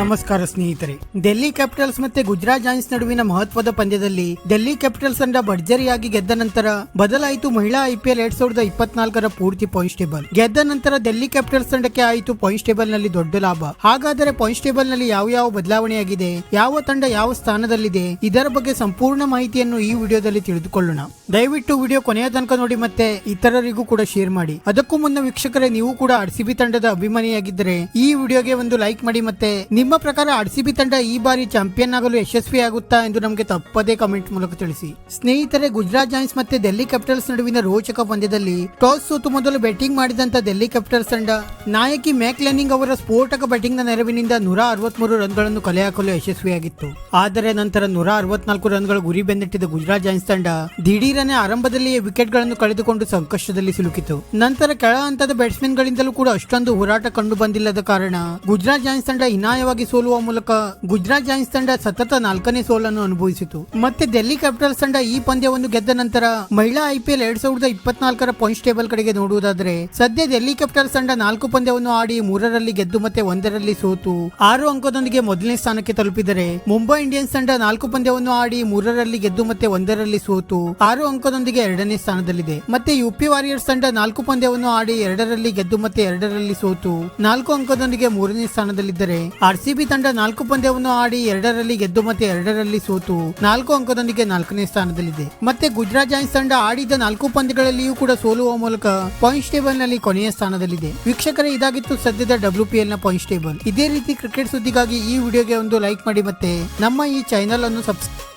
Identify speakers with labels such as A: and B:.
A: ನಮಸ್ಕಾರ ಸ್ನೇಹಿತರೆ. ಡೆಲ್ಲಿ ಕ್ಯಾಪಿಟಲ್ಸ್ ಮತ್ತೆ ಗುಜರಾತ್ ಜಾಯಿನ್ಸ್ ನಡುವಿನ ಮಹತ್ವದ ಪಂದ್ಯದಲ್ಲಿ ಡೆಲ್ಲಿ ಕ್ಯಾಪಿಟಲ್ಸ್ ತಂಡ ಭರ್ಜರಿಯಾಗಿ ಗೆದ್ದ ನಂತರ ಬದಲಾಯಿತು ಮಹಿಳಾ ಐಪಿಎಲ್ ಎರಡ್ ಸಾವಿರದ ಇಪ್ಪತ್ನಾಲ್ಕರ ಪೂರ್ತಿ ಪಾಯಿಂಟ್ಸ್ ಟೇಬಲ್ ಗೆದ್ದ ನಂತರ ಡೆಲ್ಲಿ ಕ್ಯಾಪಿಟಲ್ಸ್ ತಂಡಕ್ಕೆ ಆಯಿತು ಪಾಯಿಂಟ್ಸ್ ಟೇಬಲ್ನಲ್ಲಿ ದೊಡ್ಡ ಲಾಭ. ಹಾಗಾದರೆ ಪಾಯಿಂಟ್ಸ್ ಟೇಬಲ್ನಲ್ಲಿ ಯಾವ ಯಾವ ಬದಲಾವಣೆಯಾಗಿದೆ, ಯಾವ ತಂಡ ಯಾವ ಸ್ಥಾನದಲ್ಲಿದೆ, ಇದರ ಬಗ್ಗೆ ಸಂಪೂರ್ಣ ಮಾಹಿತಿಯನ್ನು ಈ ವಿಡಿಯೋದಲ್ಲಿ ತಿಳಿದುಕೊಳ್ಳೋಣ. ದಯವಿಟ್ಟು ವಿಡಿಯೋ ಕೊನೆಯ ತನಕ ನೋಡಿ ಮತ್ತೆ ಇತರರಿಗೂ ಕೂಡ ಶೇರ್ ಮಾಡಿ. ಅದಕ್ಕೂ ಮುನ್ನ ವೀಕ್ಷಕರೇ, ನೀವು ಕೂಡ ಆರ್ಸಿಬಿ ತಂಡದ ಅಭಿಮಾನಿಯಾಗಿದ್ದರೆ ಈ ವಿಡಿಯೋಗೆ ಒಂದು ಲೈಕ್ ಮಾಡಿ ಮತ್ತೆ ನಿಮ್ಮ ಪ್ರಕಾರ ಆರ್ಸಿಬಿ ತಂಡ ಈ ಬಾರಿ ಚಾಂಪಿಯನ್ ಆಗಲು ಯಶಸ್ವಿಯಾಗುತ್ತಾ ಎಂದು ನಮಗೆ ತಪ್ಪದೇ ಕಮೆಂಟ್ ಮೂಲಕ ತಿಳಿಸಿ. ಸ್ನೇಹಿತರೆ, ಗುಜರಾತ್ ಜಾಯಿಂಟ್ಸ್ ಮತ್ತೆ ಡೆಲ್ಲಿ ಕ್ಯಾಪಿಟಲ್ಸ್ ನಡುವಿನ ರೋಚಕ ಪಂದ್ಯದಲ್ಲಿ ಟಾಸ್ ಸೋತು ಮೊದಲು ಬ್ಯಾಟಿಂಗ್ ಮಾಡಿದಂತ ಡೆಲ್ಲಿ ಕ್ಯಾಪಿಟಲ್ಸ್ ತಂಡ, ನಾಯಕಿ ಮ್ಯಾಕ್ ಲೆನಿಂಗ್ ಅವರ ಸ್ಫೋಟಕ ಬ್ಯಾಟಿಂಗ್ನ ನೆರವಿನಿಂದ ನೂರ ಅರವತ್ಮೂರು ರನ್ಗಳನ್ನು ಕಲೆ ಹಾಕಲು ಯಶಸ್ವಿಯಾಗಿತ್ತು. ಆದರೆ ನಂತರ ನೂರ ಅರವತ್ನಾಲ್ಕು ರನ್ಗಳ ಗುರಿ ಬೆನ್ನಟ್ಟಿದ ಗುಜರಾತ್ ಜಾಯಿಂಟ್ಸ್ ತಂಡ ದಿಢೀರನೆ ಆರಂಭದಲ್ಲಿಯೇ ವಿಕೆಟ್ಗಳನ್ನು ಕಳೆದುಕೊಂಡು ಸಂಕಷ್ಟದಲ್ಲಿ ಸಿಲುಕಿತು. ನಂತರ ಕೆಳ ಹಂತದ ಬ್ಯಾಟ್ಸ್ಮನ್ ಗಳಿಂದಲೂ ಕೂಡ ಅಷ್ಟೊಂದು ಹೋರಾಟ ಕಂಡು ಬಂದಿಲ್ಲದ ಕಾರಣ ಗುಜರಾತ್ ಜಾಯಿಂಟ್ಸ್ ತಂಡ ಹೀನಾಯವಾಗಿ ಸೋಲುವ ಮೂಲಕ ಗುಜರಾತ್ ಜಾಯಿನ್ಸ್ ತಂಡ ಸತತ ನಾಲ್ಕನೇ ಸೋಲನ್ನು ಅನುಭವಿಸಿತು. ಮತ್ತೆ ಡೆಲ್ಲಿ ಕ್ಯಾಪಿಟಲ್ಸ್ ತಂಡ ಈ ಪಂದ್ಯವನ್ನು ಗೆದ್ದ ನಂತರ ಮಹಿಳಾ ಐಪಿಎಲ್ ಎರಡ್ ಸಾವಿರದ ಇಪ್ಪತ್ನಾಲ್ಕರ ಪಾಯಿಂಟ್ಸ್ ಟೇಬಲ್ ಕಡೆಗೆ ನೋಡುವುದಾದರೆ, ಸದ್ಯ ಡೆಲ್ಲಿ ಕ್ಯಾಪಿಟಲ್ಸ್ ತಂಡ ನಾಲ್ಕು ಪಂದ್ಯವನ್ನು ಆಡಿ ಮೂರರಲ್ಲಿ ಗೆದ್ದು ಮತ್ತೆ ಒಂದರಲ್ಲಿ ಸೋತು. ಆರು ಅಂಕದೊಂದಿಗೆ ಮೊದಲನೇ ಸ್ಥಾನಕ್ಕೆ ತಲುಪಿದರೆ, ಮುಂಬೈ ಇಂಡಿಯನ್ಸ್ ತಂಡ ನಾಲ್ಕು ಪಂದ್ಯವನ್ನು ಆಡಿ ಮೂರರಲ್ಲಿ ಗೆದ್ದು ಮತ್ತೆ ಒಂದರಲ್ಲಿ ಸೋತು. ಆರು ಅಂಕದೊಂದಿಗೆ ಎರಡನೇ ಸ್ಥಾನದಲ್ಲಿದೆ. ಮತ್ತೆ ಯುಪಿ ವಾರಿಯರ್ಸ್ ತಂಡ ನಾಲ್ಕು ಪಂದ್ಯವನ್ನು ಆಡಿ ಎರಡರಲ್ಲಿ ಗೆದ್ದು ಮತ್ತೆ ಎರಡರಲ್ಲಿ ಸೋತು. ನಾಲ್ಕು ಅಂಕದೊಂದಿಗೆ ಮೂರನೇ ಸ್ಥಾನದಲ್ಲಿದ್ದರೆ ಆರ್ಸಿಬಿ ತಂಡ ನಾಲ್ಕು ಪಂದ್ಯವನ್ನು ಆಡಿ ಎರಡರಲ್ಲಿ ಗೆದ್ದು ಮತ್ತೆ ಎರಡರಲ್ಲಿ ಸೋತು ನಾಲ್ಕು ಅಂಕದೊಂದಿಗೆ ನಾಲ್ಕನೇ ಸ್ಥಾನದಲ್ಲಿದೆ. ಮತ್ತೆ ಗುಜರಾತ್ ಜಾಯಿಂಟ್ಸ್ ತಂಡ ಆಡಿದ ನಾಲ್ಕು ಪಂದ್ಯಗಳಲ್ಲಿಯೂ ಕೂಡ ಸೋಲುವ ಮೂಲಕ ಪಾಯಿಂಟ್ಸ್ ಟೇಬಲ್ನಲ್ಲಿ ಕೊನೆಯ ಸ್ಥಾನದಲ್ಲಿದೆ. ವೀಕ್ಷಕರೇ, ಇದಾಗಿತ್ತು ಸದ್ಯದ ಡಬ್ಲ್ಯೂ ಪಿ ಎಲ್ನ ಪಾಯಿಂಟ್ಸ್ ಟೇಬಲ್. ಇದೇ ರೀತಿ ಕ್ರಿಕೆಟ್ ಸುದ್ದಿಗಾಗಿ ಈ ವಿಡಿಯೋಗೆ ಒಂದು ಲೈಕ್ ಮಾಡಿ ಮತ್ತೆ ನಮ್ಮ ಈ ಚಾನೆಲ್ ಅನ್ನು ಸಬ್ಸ್ಕ್ರೈಬ್